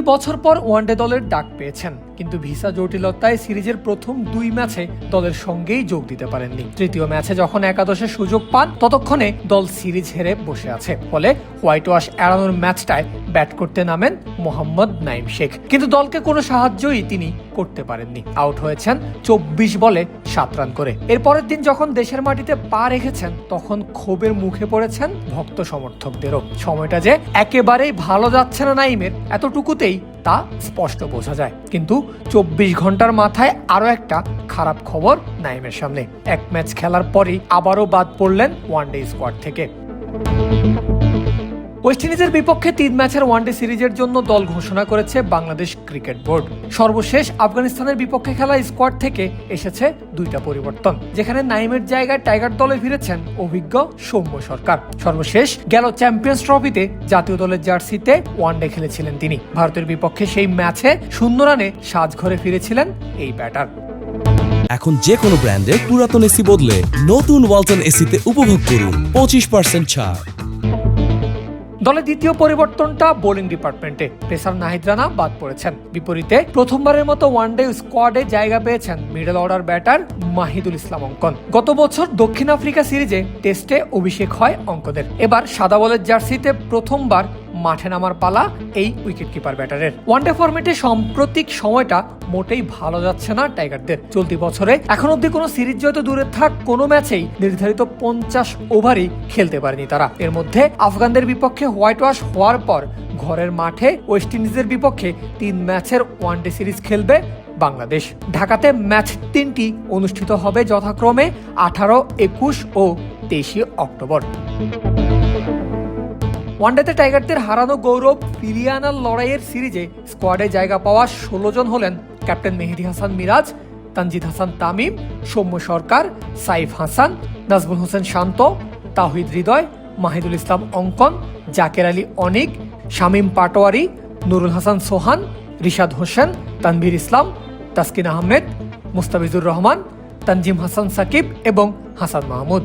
দুই বছর পর ওয়ানডে দলের ডাক পেয়েছেন, কিন্তু ভিসা জটিলতায় সিরিজের প্রথম দুই ম্যাচে দলের সঙ্গেই যোগ দিতে পারেননি। তৃতীয় ম্যাচে যখন একাদশে সুযোগ পান, ততক্ষণে দল সিরিজ হেরে বসে আছে। ফলে হোয়াইট ওয়াশ এড়ানোর ম্যাচটায় ব্যাট করতে নামেন মোহাম্মদ নাইম শেখ। কিন্তু দলকে কোনো সাহায্যই তিনি করতে পারেননি। আউট হয়েছেন চব্বিশ বলে সাত রান করে। এরপরের দিন যখন দেশের মাটিতে পা রেখেছেন, তখন ক্ষোভের মুখে পড়েছেন ভক্ত সমর্থকদেরও। সময়টা যে একেবারেই ভালো যাচ্ছে না নাইমের, এতটুকুতেই তা স্পষ্ট বোঝা যায়। কিন্তু চব্বিশ ঘণ্টার মাথায় আরও একটা খারাপ খবর নাইমের সামনে। এক ম্যাচ খেলার পরই আবারও বাদ পড়লেন ওয়ানডে স্কোয়াড থেকে। ওয়েস্ট ইন্ডিজের বিপক্ষে তিন ম্যাচের ওয়ানডে সিরিজের জন্য দল ঘোষণা করেছে বাংলাদেশ ক্রিকেট বোর্ড। সর্বশেষ আফগানিস্তানের বিপক্ষে খেলা স্কোয়াড থেকে এসেছে দুইটা পরিবর্তন, যেখানে নাইমের জায়গায় টাইগার দলে ফিরেছেন অভিজ্ঞ সৌম্য সরকার। সর্বশেষ গেল চ্যাম্পিয়ন্স ট্রফিতে জাতীয় দলের জার্সিতে ওয়ানডে খেলেছিলেন তিনি। ভারতের বিপক্ষে সেই ম্যাচে শূন্য রানে সাজঘরে ফিরেছিলেন এই ব্যাটার এখন যে কোনো ব্র্যান্ডের পুরাতন এসি বদলে নতুন ওয়ালটন এসিতে উপভোগ করুন পঁচিশ পার্সেন্ট ছাড়। দলের দ্বিতীয় পরিবর্তনটা বোলিং ডিপার্টমেন্টে। পেসার নাহিদ রানা বাদ পড়েছেন। বিপরীতে প্রথমবারের মতো ওয়ানডে স্কোয়াডে জায়গা পেয়েছেন middle order batter Mahidul Islam Ankon. গত বছর দক্ষিণ আফ্রিকা সিরিজে টেস্টে অভিষেক হয় অঙ্কদের এবার সাদা বলের জার্সিতে প্রথমবার মাঠে নামার পালা এই উইকেটকিপার ব্যাটারের ওয়ানডে ফরম্যাটে সাম্প্রতিক সময়টা মোটেই ভালো যাচ্ছে না টাইগারদের। চলতি বছরে এখন অব্দি কোনো সিরিজ জয় তো দূরে থাক, কোনো ম্যাচেই নির্ধারিত পঞ্চাশ ওভারই খেলতে পারেনি তারা। এর মধ্যে আফগানদের বিপক্ষে হোয়াইট ওয়াশ হওয়ার পর ঘরের মাঠে ওয়েস্ট ইন্ডিজের বিপক্ষে তিন ম্যাচের ওয়ানডে সিরিজ খেলবে বাংলাদেশ। ঢাকাতে ম্যাচ তিনটি অনুষ্ঠিত হবে যথাক্রমে আঠারো, একুশ ও তেইশে অক্টোবর। ওয়ানডেতে টাইগারদের হারানো গৌরব ফিরিয়ে আনার লড়াইয়ের সিরিজে স্কোয়াডে জায়গা পাওয়া ষোলো জন হলেন ক্যাপ্টেন মেহেদি হাসান মিরাজ, তানজিদ হাসান তামিম, সৌম্য সরকার, সাইফ হাসান, নাজমুল হোসেন শান্ত, তাহিদ হৃদয়, মাহিদুল ইসলাম অঙ্কন, জাকের আলী অনিক, শামীম পাটোয়ারি, নুরুল হাসান সোহান, রিশাদ হোসেন, তানভীর ইসলাম, তাসকিন আহমেদ, মুস্তাফিজুর রহমান, তানজিম হাসান সাকিব এবং হাসান মাহমুদ।